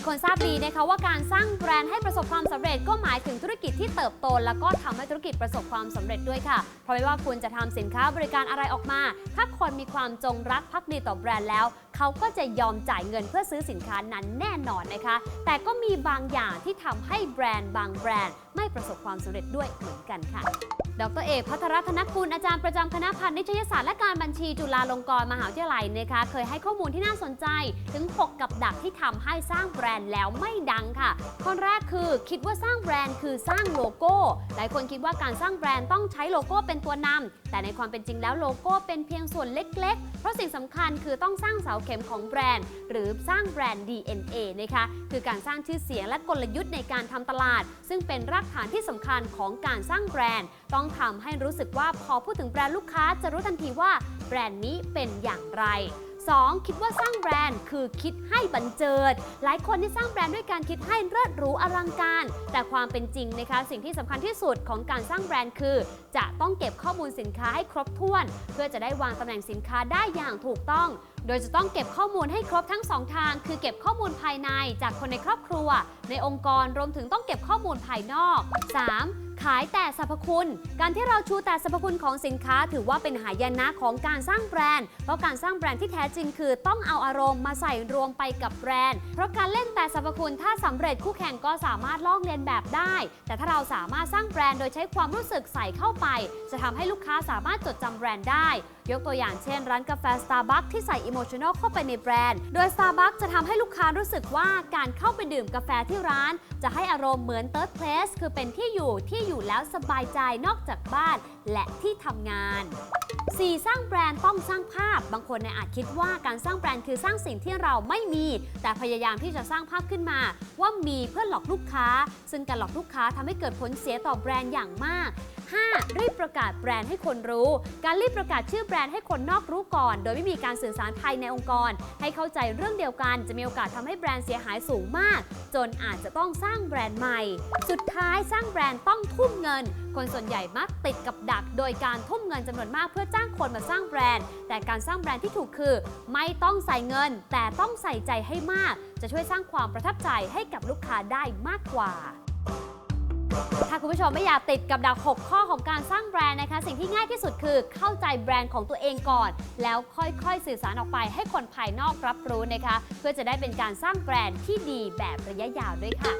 ายคนทราบดีนะคะว่าการสร้างแบรนด์ให้ประสบความสำเร็จก็หมายถึงธุรกิจที่เติบโต แล้วก็ทำให้ธุรกิจประสบความสำเร็จด้วยค่ะ เพราะไม่ว่าคุณจะทำสินค้าบริการอะไรออกมา ถ้าคนมีความจงรักภักดีต่อแบรนด์แล้ว เขาก็จะยอมจ่ายเงินเพื่อซื้อสินค้านั้นแน่นอนนะคะ แต่ก็มีบางอย่างที่ทำให้แบรนด์บางแบรนด์ ไม่ประสบความสำเร็จด้วยเหมือนกันค่ะดรเอกพัทรธนกุลอาจารย์ประจำคณะพาณิชยศาสตร์และการบัญชีจุฬาลงกรณ์มหาวิทยาลัยนะคะเคยให้ข้อมูลที่น่าสนใจถึง 6 กับดักที่ทำให้สร้างแบรนด์แล้วไม่ดังค่ะข้อแรกคือคิดว่าสร้างแบรนด์คือสร้างโลโก้ หลายคนคิดว่าการสร้างแบรนด์ต้องใช้โลโก้เป็นตัวนำแต่ในความเป็นจริงแล้วโลโก้เป็นเพียงส่วนเล็ก ๆ เพราะสิ่งสำคัญคือต้องสร้างเสาเข็มของแบรนด์ หรือสร้างแบรนด์ DNA นะคะคือการสร้างชื่อเสียงและกลยุทธ์ในการทำตลาด ซึ่งเป็นรากฐานที่สำคัญของการสร้างแบรนด์ ต้องทำให้รู้สึกว่าพอพูดถึงแบรนด์ลูกค้าจะรู้ทันทีว่าแบรนด์นี้เป็นอย่างไร 2. คิดว่าสร้างแบรนด์คือคิดให้บันเจิด หลายคนที่สร้างแบรนด์ด้วยการคิดให้เลิศหรูอลังการ แต่ความเป็นจริงนะคะ สิ่งที่สำคัญที่สุดของการสร้างแบรนด์คือ จะต้องเก็บข้อมูลสินค้าให้ครบถ้วน เพื่อจะได้วางตำแหน่งสินค้าได้อย่างถูกต้อง โดยจะต้องเก็บข้อมูลให้ครบทั้งสองทาง คือเก็บข้อมูลภายในจากคนในครอบครัว ในองค์กรรวมถึงต้องเก็บข้อมูลภายนอก 3. ขายแต่สรรพคุณ การที่เราชูแต่สรรพคุณของสินค้า ถือว่าเป็นหายนะของการสร้างแบรนด์ เพราะการสร้างแบรนด์ที่แท้จริงคือต้องเอาอารมณ์มาใส่รวมไปกับแบรนด์ เพราะการเล่นแต่สรรพคุณถ้าสำเร็จคู่แข่งก็สามารถลอกเลียนแบบได้ แต่ถ้าเราสามารถสร้างแบรนด์โดยใช้ความรู้สึกใส่เข้าไป จะทำให้ลูกค้าสามารถจดจำแบรนด์ได้ ยกตัวอย่างเช่น ร้านกาแฟ Starbucks ที่ใส่ Emotional เข้าไปในแบรนด์ โดย Starbucks จะทำให้ลูกค้ารู้สึกว่าการเข้าไปดื่มกาแฟที่ร้าน จะให้อารมณ์เหมือน Third Place คือเป็นที่อยู่ที่อยู่แล้วสบายใจนอกจากบ้าน และที่ทำงาน 4. สร้างแบรนด์ต้องสร้างภาพ บางคนในอาจคิดว่าการสร้างแบรนด์คือสร้างสิ่งที่เราไม่มี แต่พยายามที่จะสร้างภาพขึ้นมา ว่ามีเพื่อหลอกลูกค้า ซึ่งการหลอกลูกค้าทำให้เกิดผลเสียต่อแบรนด์อย่างมาก 5. รีบประกาศแบรนด์ให้คนรู้ การรีบประกาศชื่อแบรนด์ให้คนนอกรู้ก่อน โดยไม่มีการสื่อสารภายในองค์กร ให้เข้าใจเรื่องเดียวกัน จะมีโอกาสทำให้แบรนด์เสียหายสูงมาก จนอาจจะต้องสร้างแบรนด์ใหม่ สุดท้ายสร้างแบรนด์ต้องทุ่มเงิน คนส่วนใหญ่มักติดกับดัก โดยการทุ่มเงินจำนวนมากเพื่อจ้างคนมาสร้างแบรนด์ แต่การสร้างแบรนด์ที่ถูกคือ ไม่ต้องใส่เงิน แต่ต้องใส่ใจให้มาก จะช่วยสร้างความประทับใจให้กับลูกค้าได้มากกว่า ถ้าคุณผู้ชมไม่อยากติดกับดัก 6 ข้อของการสร้างแบรนด์นะคะ สิ่งที่ง่ายที่สุดคือเข้าใจแบรนด์ของตัวเองก่อน แล้วค่อยๆ สื่อสารออกไปให้คนภายนอกรับรู้นะคะ เพื่อจะได้เป็นการสร้างแบรนด์ที่ดีแบบระยะยาวด้วยค่ะ